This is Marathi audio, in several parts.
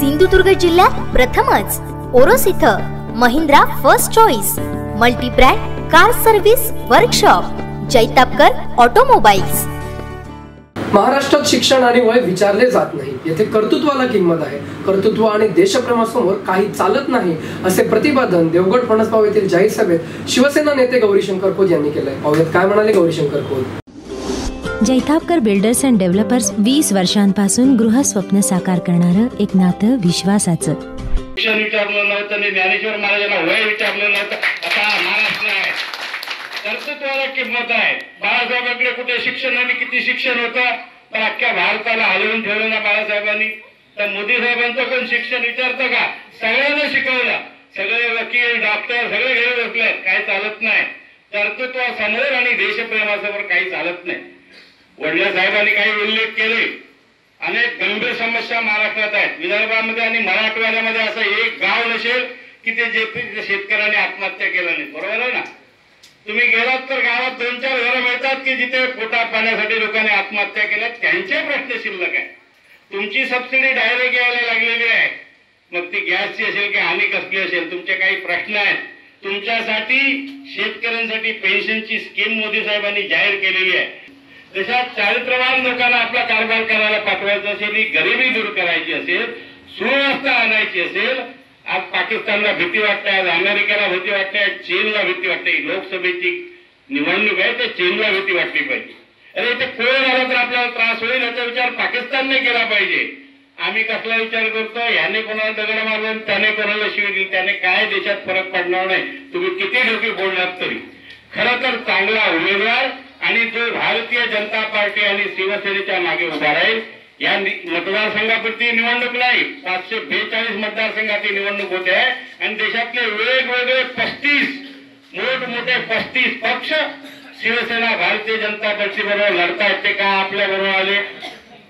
सिंधुदुर्ग जिल्ह्यात प्रथमच. ओरोस इथं Mahindra first choice multibrand car service workshop Jaitapkar automobiles. महाराष्ट्रात शिक्षण आणि वय विचारले जात नाही. येथे कर्तृत्वाला किंमत आहे. कर्तृत्व आणि देशप्रेमासमोर काही चालत नाही असे प्रतिपादन देवगड फणसगाव येथील जाहीर सभेत शिवसेना नेते गौरीशंकर खोत यांनी केलंय. पाहुयात काय म्हणाले Gaurishankar Khot? Jaitapkar builders and developers वीस वर्षांपासून गृहस्वप्न साकार करणारं एक नातं विश्वासाचं. शिक्षण विचारलं नव्हतं ज्ञानेश्वर महाराजांना वय विचारलं नव्हतं. आता महाराष्ट्र आहे. कर्तृत्वाला किंमत आहे. बाळासाहेबांकडे कुठे शिक्षण आणि किती शिक्षण होतं? पण अख्ख्या भारताला हलवून ठेवलं ना बाळासाहेबांनी. तर मोदी साहेबांचं पण शिक्षण विचारतं का? सगळ्यांना शिकवलं. सगळे वकील डॉक्टर सगळे घरी बसले काही चालत नाही. कर्तृत्वासमोर आणि देशप्रेमासमोर काही चालत नाही. वडल्या साहेबांनी काही उल्लेख केले. अनेक गंभीर समस्या महाराष्ट्रात आहेत. विदर्भामध्ये आणि मराठवाड्यामध्ये असं एक गाव नसेल की ते जे शेतकऱ्यांनी आत्महत्या केल्या नाही. बरोबर आहे ना? तुम्ही गेलात तर गावात दोन चार घरं मिळतात की जिथे पोटा पाण्यासाठी लोकांनी आत्महत्या केल्या त्यांचे प्रश्न शिल्लक आहे तुमची सबसिडी डायरेक्ट यायला लागलेली आहे. मग ती गॅसची असेल की हानी कसली असेल? तुमचे काही प्रश्न आहेत. तुमच्यासाठी शेतकऱ्यांसाठी पेन्शनची स्कीम मोदी साहेबांनी जाहीर केलेली आहे. देशात चारित्रवान लोकांना आपला कारभार करायला पाठवायचा असेल ही गरिबी दूर करायची असेल सुव्यवस्था आणायची असेल आज पाकिस्तानला भीती वाटते आज अमेरिकेला भीती वाटते चीनला भीती वाटते. लोकसभेची निवडणूक आहे ते चीनला भीती वाटली पाहिजे. अरे ते कोण झाला तर आपल्याला त्रास होईल याचा विचार पाकिस्तानने केला पाहिजे. आम्ही कसला विचार करतो? याने कोणाला दगड मारलं त्याने कोणाला शिवी दिली? त्याने काय देशात फरक पडणार नाही? तुम्ही किती डोके बोलणार तरी. खरं तर चांगला उमेदवार आणि जो भारतीय जनता पार्टी आणि शिवसेनेच्या मागे उभा राहील या मतदारसंघापुरती निवडणूक नाही. पाचशे बेचाळीस मतदारसंघाची निवडणूक होते. आहे आणि देशातले वेगवेगळे पस्तीस मोठमोठे पस्तीस पक्ष शिवसेना भारतीय जनता पक्षी बरोबर लढतायत. ते का आपल्या बरोबर आले?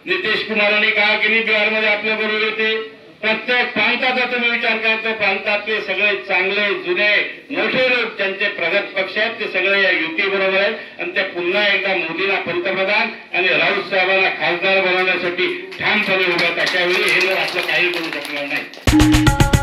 नितीश कुमारांनी कहा की नाही बिहारमध्ये आपल्या बरोबर येते. प्रत्येक प्रांताचा तुम्ही विचार करतो प्रांतातले सगळे चांगले जुने मोठे लोक ज्यांचे प्रगत पक्ष आहेत ते सगळे या युती बरोबर आहेत. आणि त्या पुन्हा एकदा मोदीला पंतप्रधान आणि राऊत साहेबांना खासदार बनवण्यासाठी ठामपणे उभे आहेत हे लोक आपलं काही करू शकणार नाही